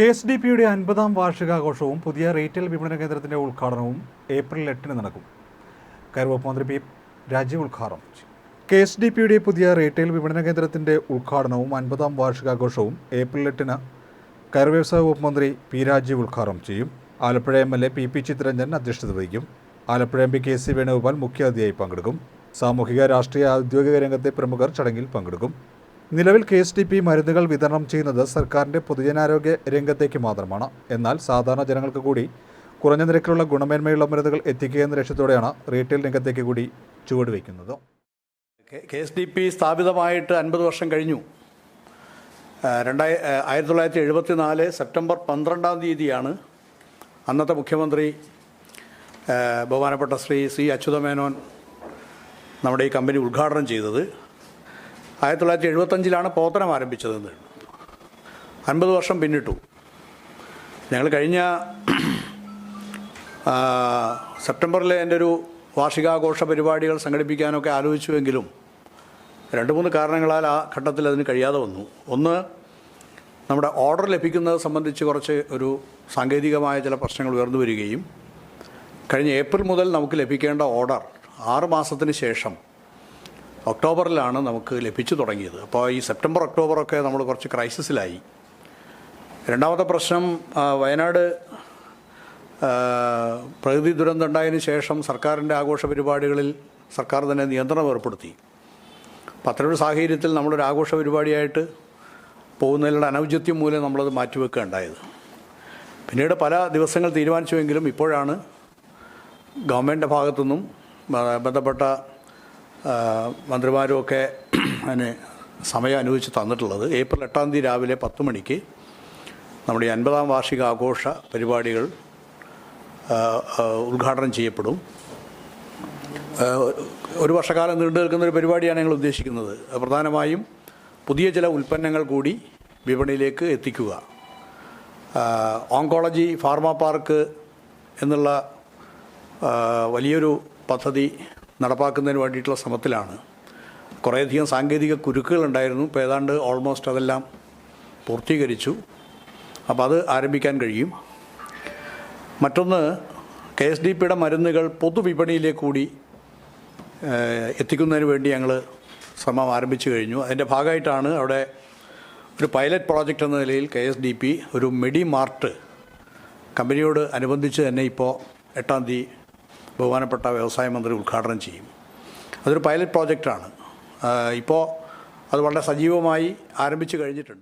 K S D പിയുടെ അൻപതാം വാർഷികാഘോഷവും പുതിയ റീറ്റെയിൽ വിപണന കേന്ദ്രത്തിന്റെ ഉദ്ഘാടനവും ഏപ്രിൽ എട്ടിന് നടക്കും. കരുവപ്പ് മന്ത്രി പി രാജീവ് ഉദ്ഘാടനം കെ എസ് ഡി പിയുടെ പുതിയ റീറ്റെയിൽ വിപണന കേന്ദ്രത്തിന്റെ ഉദ്ഘാടനവും അൻപതാം വാർഷികാഘോഷവും ഏപ്രിൽ എട്ടിന് കയർ വ്യവസായ വകുപ്പ് മന്ത്രി പി രാജീവ് ഉദ്ഘാടനം ചെയ്യും. Alappuzha M L A P P Chittaranjan അധ്യക്ഷത വഹിക്കും. Alappuzha M P K C Venugopal മുഖ്യാതിഥിയായി പങ്കെടുക്കും. സാമൂഹിക രാഷ്ട്രീയ ഔദ്യോഗിക രംഗത്തെ പ്രമുഖർ ചടങ്ങിൽ പങ്കെടുക്കും. നിലവിൽ കെ എസ് ടി പി മരുന്നുകൾ വിതരണം ചെയ്യുന്നത് സർക്കാരിന്റെ പൊതുജനാരോഗ്യ രംഗത്തേക്ക് മാത്രമാണ്. എന്നാൽ സാധാരണ ജനങ്ങൾക്ക് കൂടി കുറഞ്ഞ നിരക്കിലുള്ള ഗുണമേന്മയുള്ള മരുന്നുകൾ എത്തിക്കുക എന്ന ലക്ഷ്യത്തോടെയാണ് റീറ്റെയിൽ രംഗത്തേക്ക് കൂടി ചുവടുവയ്ക്കുന്നത്. കെ എസ് ഡി പി സ്ഥാപിതമായിട്ട് അൻപത് വർഷം കഴിഞ്ഞു. രണ്ടായി ആയിരത്തി തൊള്ളായിരത്തി എഴുപത്തി നാല് സെപ്റ്റംബർ പന്ത്രണ്ടാം തീയതിയാണ് അന്നത്തെ മുഖ്യമന്ത്രി ബഹുമാനപ്പെട്ട ശ്രീ സി അച്യുതമേനോൻ നമ്മുടെ ഈ കമ്പനി ഉദ്ഘാടനം ചെയ്തത്. ആയിരത്തി തൊള്ളായിരത്തി എഴുപത്തഞ്ചിലാണ് പ്രവർത്തനം ആരംഭിച്ചതെന്ന്. അൻപത് വർഷം പിന്നിട്ടു. ഞങ്ങൾ കഴിഞ്ഞ സെപ്റ്റംബറിലെ എന്റെ ഒരു വാർഷികാഘോഷ പരിപാടികൾ സംഘടിപ്പിക്കാനൊക്കെ ആലോചിച്ചുവെങ്കിലും രണ്ട് മൂന്ന് കാരണങ്ങളാൽ ആ ഘട്ടത്തിൽ അതിന് കഴിയാതെ വന്നു. ഒന്ന് നമ്മുടെ ഓർഡർ ലഭിക്കുന്നത് സംബന്ധിച്ച് കുറച്ച് ഒരു സാങ്കേതികമായ ചില പ്രശ്നങ്ങൾ ഉയർന്നു വരികയും കഴിഞ്ഞ ഏപ്രിൽ മുതൽ നമുക്ക് ലഭിക്കേണ്ട ഓർഡർ ആറ് മാസത്തിന് ശേഷം ഒക്ടോബറിലാണ് നമുക്ക് ലഭിച്ചു തുടങ്ങിയത്. അപ്പോൾ ഈ സെപ്റ്റംബർ ഒക്ടോബറൊക്കെ നമ്മൾ കുറച്ച് ക്രൈസിസിലായി. രണ്ടാമത്തെ പ്രശ്നം വയനാട് പ്രകൃതി ദുരന്തം ഉണ്ടായതിനു ശേഷം സർക്കാരിന്റെ ആഘോഷ പരിപാടികളിൽ സർക്കാർ തന്നെ നിയന്ത്രണം ഏർപ്പെടുത്തി. അപ്പം അത്തരമൊരു സാഹചര്യത്തിൽ നമ്മളൊരു ആഘോഷ പരിപാടിയായിട്ട് പോകുന്നതിലുള്ള അനൗചിത്യം മൂലം നമ്മളത് മാറ്റിവെക്കുക ഉണ്ടായത് പിന്നീട് പല ദിവസങ്ങൾ തീരുമാനിച്ചുവെങ്കിലും ഇപ്പോഴാണ് ഗവൺമെന്റിന്റെ ഭാഗത്തുനിന്നും നിന്നും ബന്ധപ്പെട്ട മന്ത്രിമാരുമൊക്കെ അതിന് സമയം അനുവദിച്ച് തന്നിട്ടുള്ളത്. ഏപ്രിൽ എട്ടാം തീയതി രാവിലെ പത്ത് മണിക്ക് നമ്മുടെ ഈ അൻപതാം വാർഷിക ആഘോഷ പരിപാടികൾ ഉദ്ഘാടനം ചെയ്യപ്പെടും. ഒരു വർഷക്കാലം നീണ്ടു നിൽക്കുന്ന ഒരു പരിപാടിയാണ് ഞങ്ങൾ ഉദ്ദേശിക്കുന്നത്. പ്രധാനമായും പുതിയ ചില ഉൽപ്പന്നങ്ങൾ കൂടി വിപണിയിലേക്ക് എത്തിക്കുക. ഓങ്കോളജി ഫാർമ പാർക്ക് എന്നുള്ള വലിയൊരു പദ്ധതി നടപ്പാക്കുന്നതിന് വേണ്ടിയിട്ടുള്ള ശ്രമത്തിലാണ്. കുറേയധികം സാങ്കേതിക കുരുക്കുകളുണ്ടായിരുന്നു. ഇപ്പോൾ ഏതാണ്ട് ഓൾമോസ്റ്റ് അതെല്ലാം പൂർത്തീകരിച്ചു. അപ്പോൾ അത് ആരംഭിക്കാൻ കഴിയും. മറ്റൊന്ന് കെ എസ് ഡി പിയുടെ മരുന്നുകൾ പൊതുവിപണിയിലേക്ക് കൂടി എത്തിക്കുന്നതിന് വേണ്ടി ഞങ്ങൾ ശ്രമം ആരംഭിച്ചു കഴിഞ്ഞു. അതിന്റെ ഭാഗമായിട്ടാണ് അവിടെ ഒരു പൈലറ്റ് പ്രോജക്റ്റ് എന്ന നിലയിൽ കെ എസ് ഡി പി ഒരു മെഡി മാർട്ട് കമ്പനിയോട് അനുബന്ധിച്ച് തന്നെ ഇപ്പോൾ എട്ടാം തീയതി ബഹുമാനപ്പെട്ട വ്യവസായ മന്ത്രി ഉദ്ഘാടനം ചെയ്യും. അതൊരു പൈലറ്റ് പ്രോജക്റ്റാണ്. ഇപ്പോൾ അത് വളരെ സജീവമായി ആരംഭിച്ചു കഴിഞ്ഞിട്ടുണ്ട്.